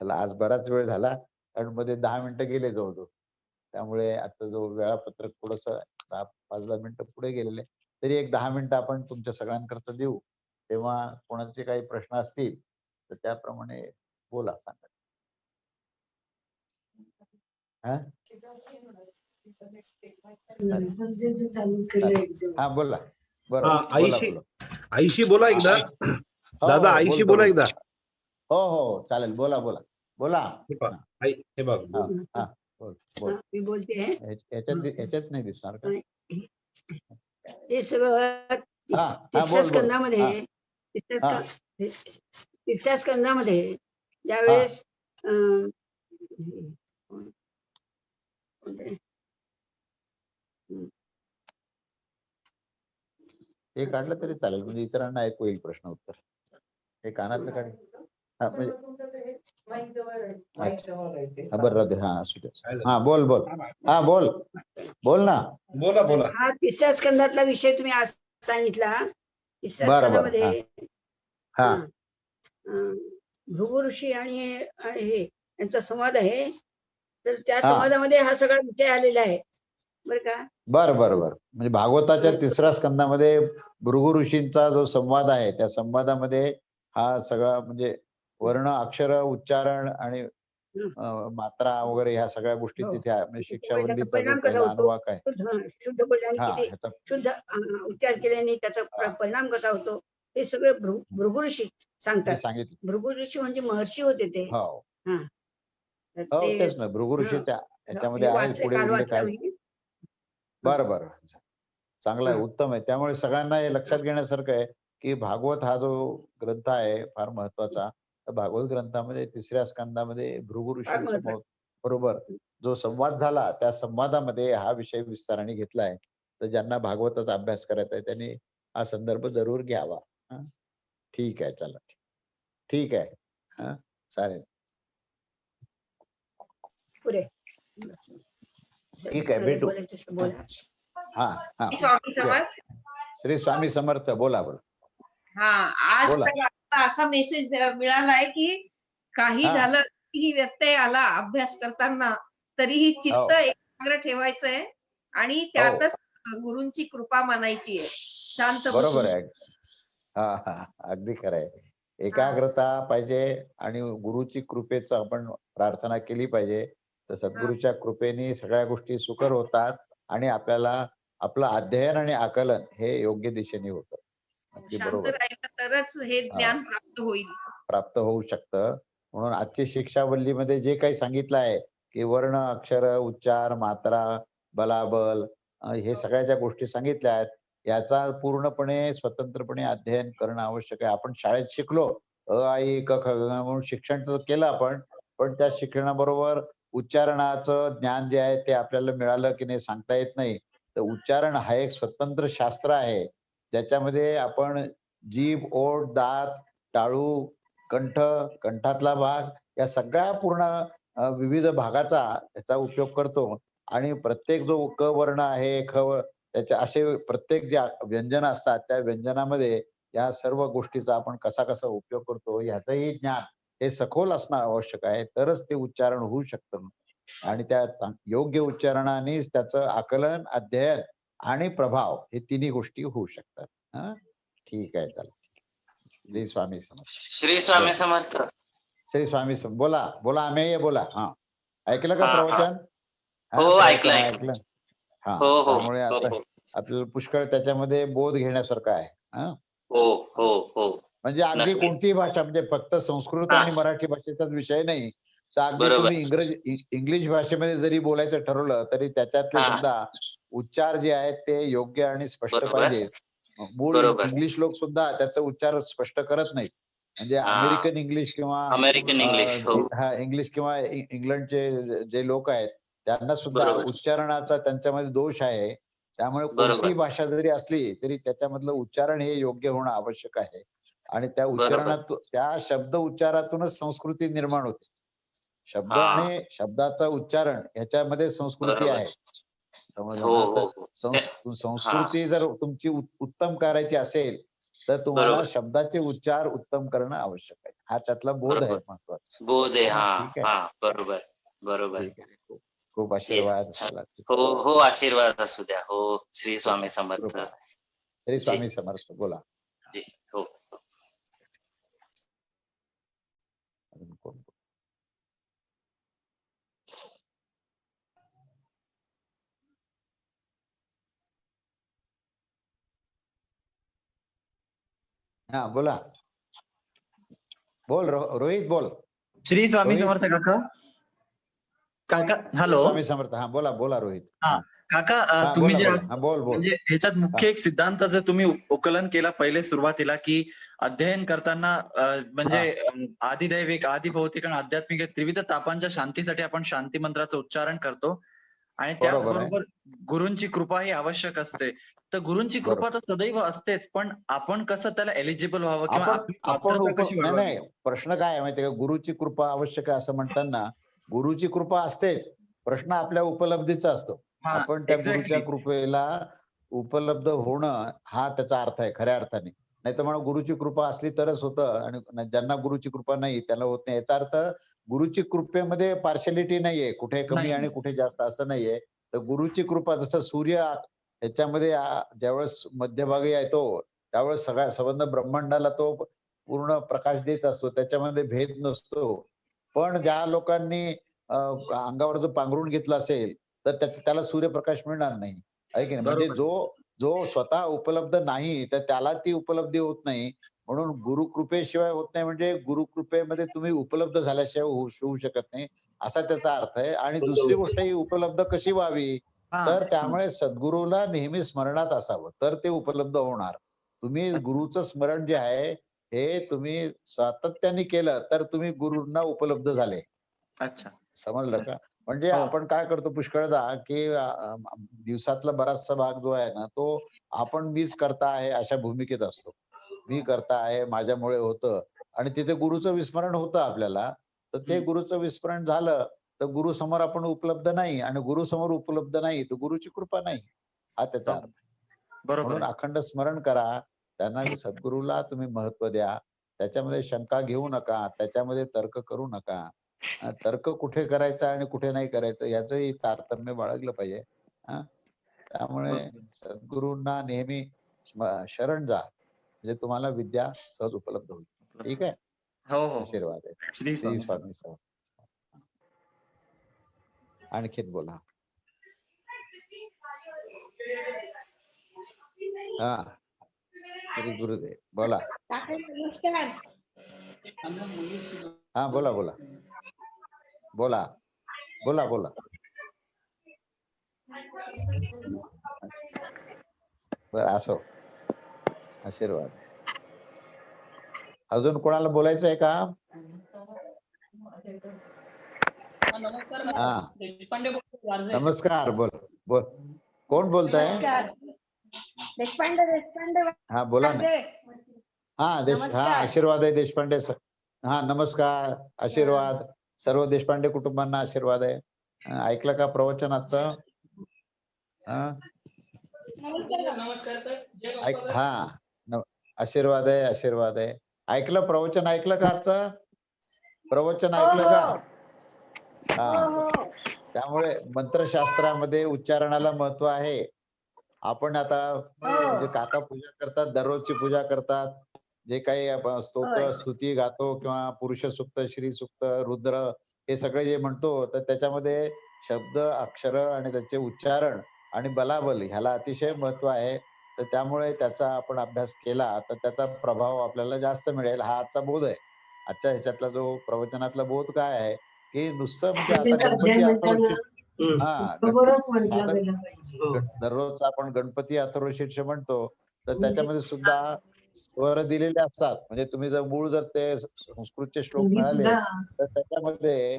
चला आज बराच वेळ झाला कारण मध्ये दहा मिनिटं गेले जवळजवळ. त्यामुळे आता जो वेळापत्रक थोडस दहा पाच दहा मिनिटं पुढे गेलेले तरी एक दहा मिनिटं आपण तुमच्या सगळ्यांकरता देऊ. तेव्हा कोणाचे काही प्रश्न असतील तर त्याप्रमाणे बोला सांगा. हा? हा बोला. बरं हा, बोला आईशी- बोला. आईशी बोला एकदा. हो, दादा हो, आईशी बोला. एकदा. हो हो चालेल. बोला बोला. बोला. हे हे बघ. बोल बोल. मी बोलते. ह्याच्यात नाही दिसणार का? ते सगळं तिसऱ्या स्कंदामध्ये. तिसऱ्या ज्यावेळेस? हे काढलं तरी चालेल. म्हणजे इतरांना ऐकू येईल प्रश्न उत्तर. हे कानातलं काढ. हा म्हणजे हा बरं राहू दे. हा असू दे. काय झालं? हा बोल बोल. हा बोल. बोल ना. बोला बोला. हा तिसऱ्या स्कंदातला विषय तुम्ही आज सांगितला. तिसऱ्या बरं, बरं, स्कंदामध्ये हा. अं, भृगु ऋषी आणि हे आणि हे यांचा संवाद आहे. तर त्या हा. संवादामध्ये हा सगळा विषय आलेला आहे. बरं का? बरं बरं बरं. म्हणजे भागवताच्या तिसऱ्या स्कंदामध्ये भृगु ऋषींचा जो संवाद आहे त्या संवादामध्ये हा सगळा म्हणजे वर्ण अक्षर उच्चारण आणि मात्रा वगैरे ह्या सगळ्या गोष्टी हो. तिथे म्हणजे होतो? अनुवाक आहे शुद्ध शुद्ध हा उच्चार केल्याने त्याचा प्र- परिणाम कसा होतो? हे सगळे भृ- भृगु ऋषी मी सांगतात सांगितलं. भृगु ऋषी म्हणजे महर्षी होते ते. हो. हो. तेच ना. भृगु ऋषीच्या ह्याच्यामध्ये हे आहे पुढे काल उल्लेख वाचलं आहे मी. बरं बरं. चांगलं आहे. उत्तम आहे. त्यामुळे सगळ्यांना हे लक्षात घेण्यासारखं आहे की भागवत हा जो ग्रंथ आहे फार महत्त्वाचा. भागवत ग्रंथामध्ये तिसऱ्या स्कंदामध्ये भृगु ऋषी. बरोबर. जो संवाद झाला त्या संवादामध्ये हा विषय विस्ताराने घेतलाय. तर ज्यांना भागवताचा अभ्यास करायचा आहे त्यांनी हा संदर्भ जरूर घ्यावा. हा. ठीक आहे चला. ठीक आहे. हा? चालेल. पुरे ठीक आहे, भेटू. हा हा. श्री स्वामी समर्थ. बोला बोला. हा आज असा मेसेज मिळालाय की काही हा. झालं कितीही व्यत्यय आला अभ्यास करताना. तरीही हो. चित्त एकाग्र ठेवायचंय आणि त्यातच गुरूंची कृपा मानायची आहे. शांत बरोबर. आहे. हा हा अगदी खरं आहे. एकाग्रता पाहिजे आणि गुरुची कृपेचं आपण प्रार्थना केली पाहिजे. तर सद्गुरूच्या कृपेने सगळ्या गोष्टी सुकर होतात आणि आपल्याला आपलं अध्ययन आणि आकलन हे योग्य दिशेने होतं. शांत बरोबर. राहिलं तरच हे ज्ञान प्राप्त होईल. प्राप्त होऊ शकतं. म्हणून आजची शिक्षावल्लीमध्ये जे काही सांगितलं आहे की वर्ण अक्षर उच्चार मात्रा बलाबल अं, हे सगळ्या ज्या गोष्टी सांगितल्या आहेत. याचा पूर्णपणे स्वतंत्रपणे अध्ययन करणं आवश्यक आहे. आपण शाळेत शिकलो अ आई क ख ग म्हणून शिक्षण केलं आपण पण त्या शिक्षणाबरोबर उच्चारणाचं ज्ञान जे आहे ते आपल्याला मिळालं की नाही सांगता येत नाही. तर उच्चारण हा एक स्वतंत्र शास्त्र आहे. त्याच्यामध्ये आपण जीभ ओठ दात टाळू कंठ कंठातला भाग या सगळ्या पूर्ण विविध भागाचा याचा उपयोग करतो. आणि प्रत्येक जो क वर्ण आहे ख त्याच्या असे प्रत्येक जे व्यंजन असतात त्या व्यंजनामध्ये या सर्व गोष्टीचा आपण कसा कसा उपयोग करतो याचंही ज्ञान हे सखोल असणं आवश्यक आहे. तरच ते उच्चारण होऊ शकतं. आणि त्या योग्य उच्चारणानेच त्याचं आकलन अध्ययन आणि प्रभाव हे तिन्ही गोष्टी होऊ शकतात. हा? ठीक आहे चला. श्री स्वामी समर्थ. श्री स्वामी समर्थ. श्री स्वामी सम- बोला बोला आम्ही बोला. हा. ऐकलं का. प्रवचन? हा, ऐकलं, ऐकलं. हा हो हो. त्यामुळे हो आता आपल्याला पुष्कळ त्याच्यामध्ये बोध घेण्यासारखा आहे. हा? हो हो हो. म्हणजे अगदी. कोणतीही भाषा म्हणजे फक्त संस्कृत. आणि मराठी भाषेचाच विषय नाही. तर अगदी. तुम्ही इंग्रजी इंग्लिश भाषेमध्ये जरी बोलायचं ठरवलं तरी त्याच्यातले. सुद्धा उच्चार जे आहेत ते योग्य आणि स्पष्ट. पाहिजे मूळ. इंग्लिश लोक सुद्धा त्याचा उच्चार स्पष्ट करत नाहीत म्हणजे हा. अमेरिकन इंग्लिश किंवा अमेरिकन इंग्लिश अ, हो हा इंग्लिश किंवा इंग्लंडचे जे लोक आहेत त्यांना सुद्धा. उच्चारणाचा त्यांच्यामध्ये दोष आहे त्यामुळे. कोणतीही भाषा जरी असली तरी त्याच्यामधलं उच्चारण हे योग्य होणं आवश्यक आहे आणि त्या. उच्चारणातून त्या शब्द उच्चारातूनच संस्कृती निर्माण होते शब्द हा. आणि शब्दाचं उच्चारण ह्याच्यामध्ये संस्कृती. आहे समजलं हो? हो हो संस- संस्कृती जर तुमची उत- उत्तम करायची असेल तर तुम्हाला. शब्दाचे उच्चार उत्तम करणं आवश्यक आहे हा त्यातला बोध आहे. महत्त्वाचा बोध आहे हा. हा बरोबर बरोबर खूप- आशीर्वाद. हो हो आशीर्वाद असू द्या हो श्री स्वामी समर्थ. श्री स्वामी समर्थ बोला जी हो अजून कोण? हा बोला. बोल रो- रोहित बोल. श्री स्वामी? समर्थ काका. काका हॅलो. स्वामी समर्थ हा बोला बोला रोहित. काका अ, हा, तुम्ही बोला, जे बोला. आज हा, बोल बोल. म्हणजे ह्याच्यात मुख्य एक सिद्धांत जे तुम्ही उकलन केला पहिले सुरुवातीला की अध्ययन करताना अ, म्हणजे अम, आदिदैविक आदिभौतिक आणि आध्यात्मिक या त्रिविध तापांच्या शांतीसाठी आपण शांती मंत्राचं उच्चारण करतो. आणि. त्याचबरोबर गुरूंची कृपा ही आवश्यक असते. तर गुरूंची कृपा तर सदैव असतेच पण आपण कसं त्याला एलिजिबल व्हावं किंवा नाही प्रश्न काय आहे माहितीये का? गुरुची कृपा आवश्यक आहे असं म्हणताना गुरुची कृपा असतेच. प्रश्न आपल्या उपलब्धीचा असतो. आपण त्या. गुरुच्या कृपेला उपलब्ध होणं हा त्याचा अर्थ आहे खऱ्या अर्थाने. नाही तर म्हणून गुरुची कृपा असली तरच होतं आणि ज्यांना गुरुची कृपा नाही त्याला होत नाही. याचा अर्थ गुरुची कृपेमध्ये पार्शलिटी नाहीये कुठे कमी. आणि कुठे जास्त असं नाहीये. तर गुरुची कृपा जसं सूर्य आ- ज्यावेळेस मध्यभागी येतो त्यावेळेस सगळ्या संबंध ब्रह्मांडाला तो पूर्ण प्रकाश देत असतो. त्याच्यामध्ये भेद नसतो. पण ज्या लोकांनी अंगावर जो पांघरून घेतला असेल तर त्या- त्याला सूर्यप्रकाश मिळणार नाही. आहे की नाही? म्हणजे. जो जो स्वतः उपलब्ध नाही तर त्याला ती उपलब्धी होत नाही. म्हणून गुरुकृपेशिवाय होत नाही म्हणजे गुरुकृपेमध्ये तुम्ही उपलब्ध झाल्याशिवाय होऊ शकत नाही असा त्याचा अर्थ आहे. आणि दुसरी गोष्ट ही उपलब्ध कशी व्हावी? तर त्यामुळे सद्गुरूला नेहमी स्मरणात असावं तर ते उपलब्ध होणार. तुम्ही गुरुचं स्मरण जे आहे हे तुम्ही सातत्याने केलं तर तुम्ही गुरूंना उपलब्ध झाले. अच्छा. समजलं का? म्हणजे हो. आपण काय करतो पुष्कळदा की दिवसातला बराचसा भाग जो आहे ना तो आपण मीच करता आहे अशा भूमिकेत असतो. मी करता आहे माझ्यामुळे होतं. आणि तिथे गुरुचं विस्मरण होतं आपल्याला. तर ते. गुरुचं विस्मरण झालं तर गुरु समोर आपण उपलब्ध नाही आणि गुरु समोर उपलब्ध नाही तर गुरुची कृपा नाही. हा त्याचा हो. बरोबर. अखंड स्मरण करा. त्यांना सद्गुरूला तुम्ही महत्त्व द्या. त्याच्यामध्ये शंका घेऊ नका. त्याच्यामध्ये तर्क करू नका. तर्क कुठे करायचा आणि कुठे नाही करायचं याचंही तारतम्य बाळगलं पाहिजे. हा त्यामुळे. सद्गुरूंना नेहमी शरण जा. म्हणजे तुम्हाला विद्या सहज उपलब्ध होईल. ठीक आहे? हो हो आशीर्वाद आहे. श्री श्री स्वामी. आणखीन बोला. हा श्री गुरुदेव. बोला. हा बोला बोला. बोला. बोला बोला. बर असो. आशीर्वाद. अजून कोणाला बोलायचं आहे का? हा. नमस्कार बोल बोल. कोण बोलताय. देशपांडे देशपांडे. हा बोला ना. हा देश हा नमस्कार. आशीर्वाद आहे देशपांडे सर हा नमस्कार आशीर्वाद. सर्व देशपांडे कुटुंबांना आशीर्वाद आहे. अं, ऐकलं का प्रवचन आजचं? हा? नमस्कार ताई. जय ऐक बाप्पा ताई. हा न- आशीर्वाद आहे आशीर्वाद आहे. ऐकलं प्रवचन ऐकलं का आजचं? प्रवचन हो, ऐकलं का? हो. हो, हा हो. त्यामुळे मंत्रशास्त्रामध्ये उच्चारणाला महत्त्व आहे. आपण आता म्हणजे काका पूजा करतात दररोजची पूजा करतात. जे काही आपण स्तोत्र. स्तुती गातो किंवा पुरुष सुक्त श्री सुक्त रुद्र हे सगळे जे म्हणतो तर त्याच्यामध्ये शब्द अक्षर आणि त्याचे उच्चारण आणि बलाबल ह्याला अतिशय महत्त्व आहे. तर त्यामुळे त्याचा आपण अभ्यास केला तर त्याचा प्रभाव आपल्याला जास्त मिळेल. हा आजचा बोध आहे. आजच्या ह्याच्यातला जो प्रवचनातला बोध काय आहे की नुसतं म्हणजे हा साधं- दररोज आपण गणपती अथर्वशीर्ष म्हणतो तर त्याच्यामध्ये सुद्धा स्वर दिलेले असतात. म्हणजे तुम्ही जर मूळ जर ते संस्कृतचे श्लोक मिळाले तर त्याच्यामध्ये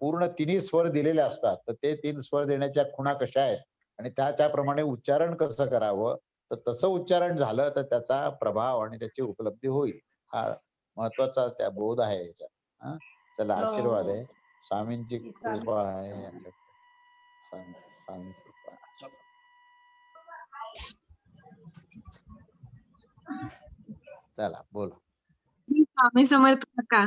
पूर्ण तिन्ही स्वर दिलेले असतात. तर ते तीन स्वर देण्याच्या खुणा कशा आहेत? आणि त्या त्याप्रमाणे उच्चारण कसं करावं? तर तसं उच्चारण झालं तर त्याचा प्रभाव आणि त्याची उपलब्धी होईल. हा महत्त्वाचा त्या बोध आहे याचा. हा? चला हो. आशीर्वाद आहे. स्वामींची कृपा आहे. स्वामी स्वामी चला बोला. श्री स्वामी समर्थ काका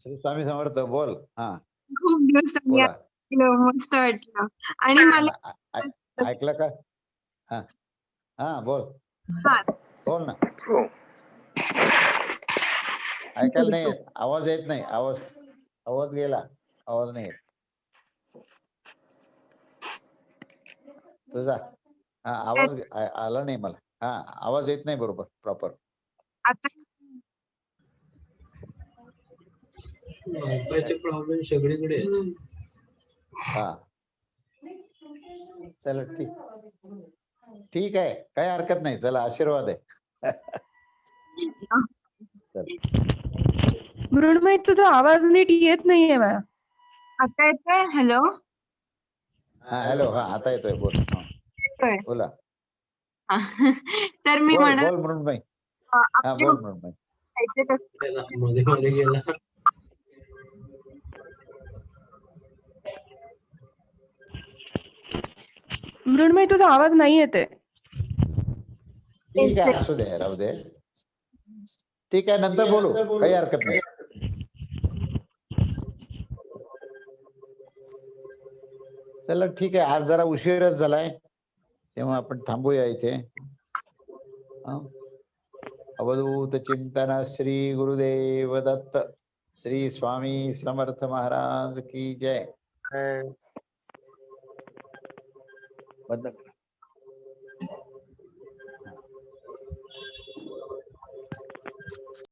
श्री स्वामी समर्थ बोल. हा. खूप दिवसांनी बोला. ऐकलं मस्त वाटलं. आणि मला आ- आ- ऐकलं का? हा. हा बोल. हा. बोल ना. ऐकायला नाही येत. आवाज येत नाही. आवाज आवाज गेला. आवाज नाही येत. तुझा हा आवाज गे- आ- आला नाही मला. हा आवाज येत नाही बरोबर प्रॉपर. आता प्रॉब्लेम सगळीकडे आहेत. हा. चला ठीक. ठीक आहे काही हरकत नाही. चला आशीर्वाद आहे. मृण्मय तुझा आवाज नीट येत नाहीये मला आता येतोय? हॅलो. हा हॅलो हा आता येतोय. बोल. हा, तर मी बोल म्हणत बोल मृण्मयी अ, हा आपले बोल मृण्मयी उपवासाचे कसं गेला, मध्ये मध्ये गेला. मृण्मय तुझा आवाज नाही येते. ठीक आहे असू दे राहू दे. ठीक आहे नंतर बोलू. काही हरकत नाही. चला ठीक आहे आज जरा उशीरच झालाय. तेव्हा आपण थांबूया इथे? अवधूत चिंतन श्री गुरुदेव दत्त श्री स्वामी समर्थ महाराज की जय बंद.